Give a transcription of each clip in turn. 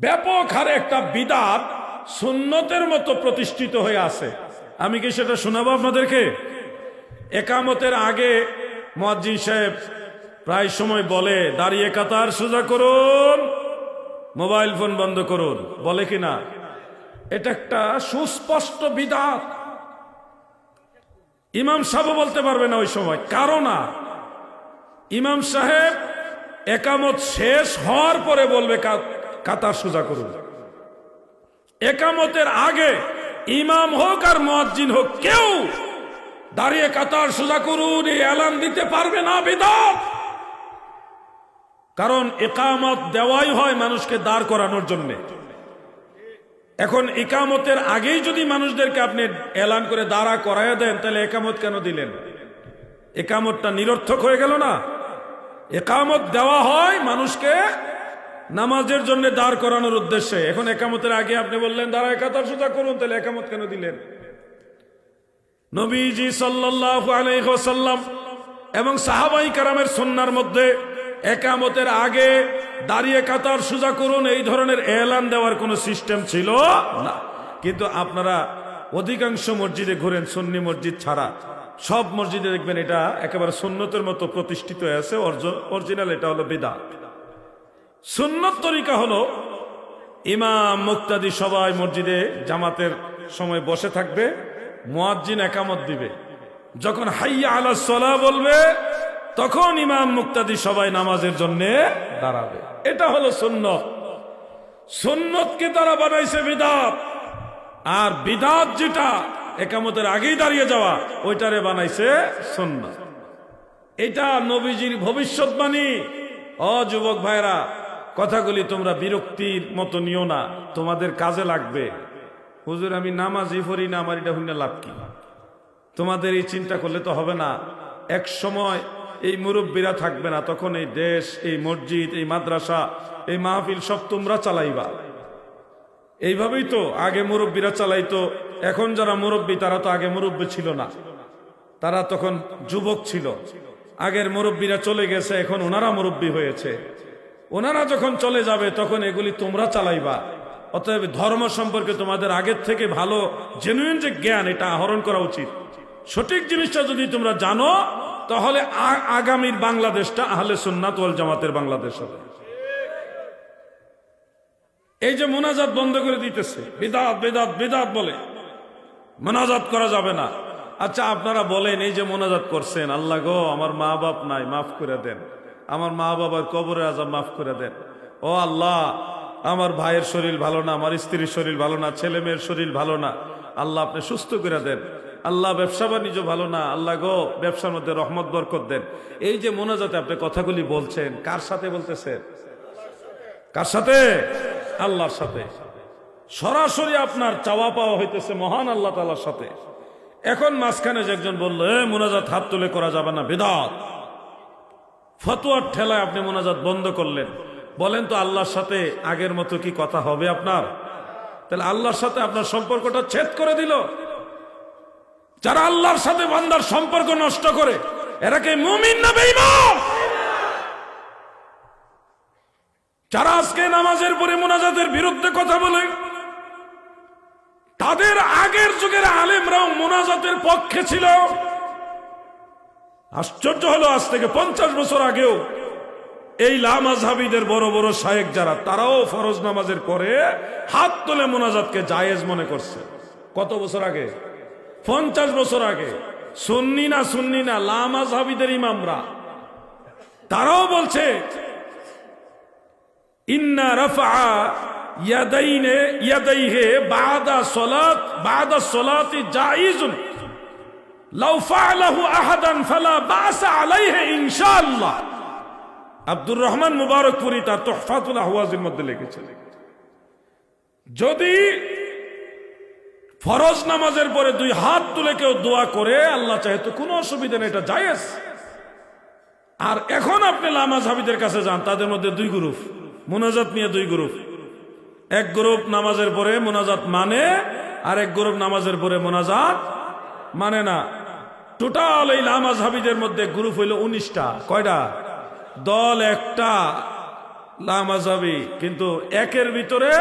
ব্যাপক হারে একটা বিদাত সুন্নতের মতো প্রতিষ্ঠিত হয়ে আছে। আমি কি সেটা শোনাবো আপনাদেরকে? একামতের আগে মজ্জিন সাহেব প্রায় সময় বলে, দাঁড়িয়ে কাতার সোজা করুন, মোবাইল ফোন বন্ধ করুন। বলে কি না? এটা একটা সুস্পষ্ট বিদাত। ইমাম সাহেব বলতে পারবে না ওই সময়। কারণ ইমাম সাহেব একামত শেষ হওয়ার পরে বলবে কাতার সোজা করুন। একামতের আগে ইমাম হোক আর মুয়াজ্জিন হোক, কেউ দাঁড়িয়ে কাতার সোজা করুন, এই এলান দিতে পারবে না বিদাত। কারণ একামত দেওয়াই হয় মানুষকে দাঁড় করানোর জন্য। এখন একামতের আগেই যদি মানুষদেরকে আপনি এলান করে দাঁড়া করাইয়া দেন, তাহলে একামত কেন দিলেন? একামতটা নিরর্থক হয়ে গেল না? একামত দেওয়া হয় মানুষকে নামাজের জন্য দাঁড় করানোর উদ্দেশ্যে। এখন একামতের আগে আপনি বললেন দাঁড়া একাতার সোজা করুন, তাহলে একামত কেন দিলেন? নবীজি ওয়াসাল্লাম এবং সাহাবাই কারামের সন্ন্যার মধ্যে একামতের আগে দাঁড়িয়ে কাতার সোজা করুন, এই ধরনের এলান দেওয়ার কোনো সিস্টেম ছিল না। কিন্তু আপনারা অধিকাংশ মসজিদে ঘুরেন, সুন্নি মসজিদ ছাড়া। সব মসজিদে দেখবেন এটা একেবারে সুন্নতের মতো প্রতিষ্ঠিত আছে অরিজিনাল, এটা হলো বিদা সুন্নত তরিকা হলো, ইমাম মুক্তাদি সবাই মসজিদে জামাতের সময় বসে থাকবে, মুয়াজ্জিন একামত দিবে। যখন হাইয়া আলা সলা বলবে, তখন ইমাম মুক্তাদি সবাই নামাজের জন্য দাঁড়াবে। এটা হলো সুন্নত। সুন্নতকে তারা বানাইছে বিদাত। আর বিদাত যেটা, একামতের আগেই দাঁড়িয়ে যাওয়া, ওইটারে বানাইছে সুন্নত। এটা নবীজির ভবিষ্যৎবাণী। অ যুবক ভাইরা কথাগুলি তোমরা বিরক্তির মতো নিও না, তোমাদের কাজে লাগবে। হুজুর, আমি নামাজই পড়ি না, আমার এটা হইনা লাভ কি? তোমাদের এই চিন্তা করলে তো হবে না। এক সময় এই মুরব্বীরা থাকবে না, তখন এই দেশ, এই মসজিদ, এই মাদ্রাসা, এই মাহফিল সব তোমরা চালাইবা। এইভাবেই তো আগে মুরব্বীরা চালাইতো, এখন যারা মুরব্বী, তারা তো আগে মুরব্বী ছিল না। তারা তখন যুবক ছিল। আগের মুরব্বীরা চলে গেছে, এখন ওনারা মুরব্বী হয়েছে। ওনারা যখন চলে যাবে, তখন এগুলি তোমরা চালাইবা। অতএব ধর্ম সম্পর্কে তোমাদের আগের থেকে ভালো জেনুইন যে জ্ঞান, এটা আহরণ করা উচিত। সঠিক জিনিসটা যদি তোমরা জানো, তাহলে আগামীর বাংলাদেশটা আহলে সুন্নাত ওয়াল জামাতের বাংলাদেশ হবে। এই যে মোনাজাত বন্ধ করে দিতেছে, বিদাত, বেদাত বেদাত বলে। মোনাজাত করা যাবে না। আচ্ছা আপনারা বলেন, এই যে মোনাজাত করছেন, আল্লাহ গো, আমার মা বাপ নাই, মাফ করে দেন। আমার মা বাবার কবরে আজাব মাফ করে দেন। ও আল্লাহ, আমার ভাইয়ের শরীর ভালো না, আমার স্ত্রীর শরীর ভালো না, ছেলে মেয়ের শরীর ভালো না। আল্লাহ আপনি সুস্থ করে দেন। আল্লাহ ব্যবসা বাণিজ্য ভালো না, আল্লাহ গো ব্যবসার মধ্যে রহমত, বরকত দেন। এই যে মোনাজাতে আপনি কথাগুলি বলছেন, কার সাথে বলতেছেন? কার সাথে? আল্লাহর সাথে। সরাসরি আপনার চাওয়া পাওয়া হইতেছে মহান আল্লাহ তালার সাথে। এখন মাঝখানে যে একজন বলল মোনাজাত হাত তুলে করা যাবে না, বেদাত। ফতোয়ার ঠেলায় আপনি মোনাজাত বন্ধ করলেন। বলেন তো আল্লাহর সাথে আগের মতো কি কথা হবে আপনার? তাহলে আল্লাহর সাথে আপনার সম্পর্কটা ছেদ করে দিল। যারা আল্লাহর সাথে বান্দার সম্পর্ক নষ্ট করে, এরা কি মুমিন না বেঈমান? যারা আজকে নামাজের পরে মোনাজাতের বিরুদ্ধে কথা বলে, তাদের আগের যুগের আলেমরাও মোনাজাতের পক্ষে ছিল। আশ্চর্য হলো, আজ থেকে পঞ্চাশ বছর আগেও এই লামাজহাবিদের বড় বড় শায়েক যারা, তারাও ফরজ নামাজের পরে হাত তুলে মোনাজাতকে জায়েজ মনে করছে। কত বছর আগে? পঞ্চাশ বছর আগে। সুন্নি না সুন্নি না লামাজহাবিদের ইমামরা। তারাও বলছে, ইন্না রফা ইয়াদাইনে, ইয়াদাইহে বাদা সলাত, বাদা সলাতি জাইজুন। আব্দুর রহমান মুবারকপুরি তার তোহফাতুল আহওয়াজের মধ্যে যদি ফরজ নামাজের পরে দুই হাত তুলে কেউ দোয়া করে, আল্লাহ চাহে তো কোনো অসুবিধা নেই, এটা জায়েজ। আর এখন আপনি লামাজ হাবিদের কাছে যান, তাদের মধ্যে দুই গ্রুপ, মোনাজাত নিয়ে দুই গ্রুপ। এক গ্রুপ নামাজের পরে মোনাজাত মানে আর এক গ্রুপ নামাজের পরে মোনাজাত মানে না। টোটাল এই লামাজ হাবিদের মধ্যে গ্রুপ হইল উনিশটা। কয়টা? দল একটা লামাজাবি কিন্তু একের ভিতরে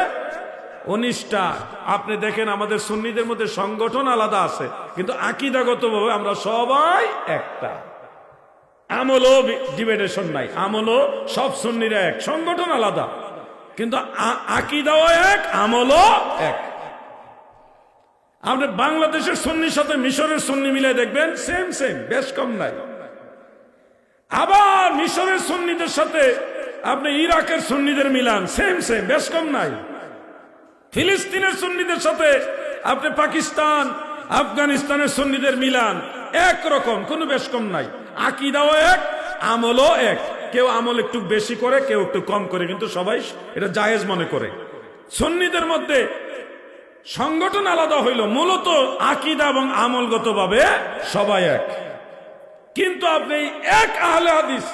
উনিশটা। আপনি দেখেন আমাদের সুন্নিদের মধ্যে সংগঠন আলাদা আছে, কিন্তু আকিদাগতভাবে আমরা সবাই একটা। আমলও ডিবেটেশন নাই, আমলও সব সুন্নিরা এক, সংগঠন আলাদা। কিন্তু আকিদাও এক, আমলও এক। আপনি বাংলাদেশের সুন্নির সাথে মিশরের সুন্নি মিলে দেখবেন সেম সেম বেশ কম নাই। আবার মিশরের সুন্নিদের সাথে আপনি ইরাকের সুন্নিদের মিলান সেম সেম বেশ কম নাই। ফিলিস্তিনের সুন্নিদের সাথে আপনি পাকিস্তান, আফগানিস্তানের সুন্নিদের মিলান, এক রকম, কোনো বেশ কম নাই। আকিদাও এক, আমলও এক। কেউ আমল একটু বেশি করে, কেউ একটু কম করে, কিন্তু সবাই এটা জায়েজ মনে করে। সুন্নিদের মধ্যে সংগঠন আলাদা হইল, মূলত আকিদা এবং আমলগতভাবে সবাই এক। কিন্তু আপনি এক আহলে হাদিস,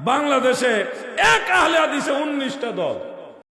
বাংলাদেশে এক আহলে হাদিসে উনিশটা দল।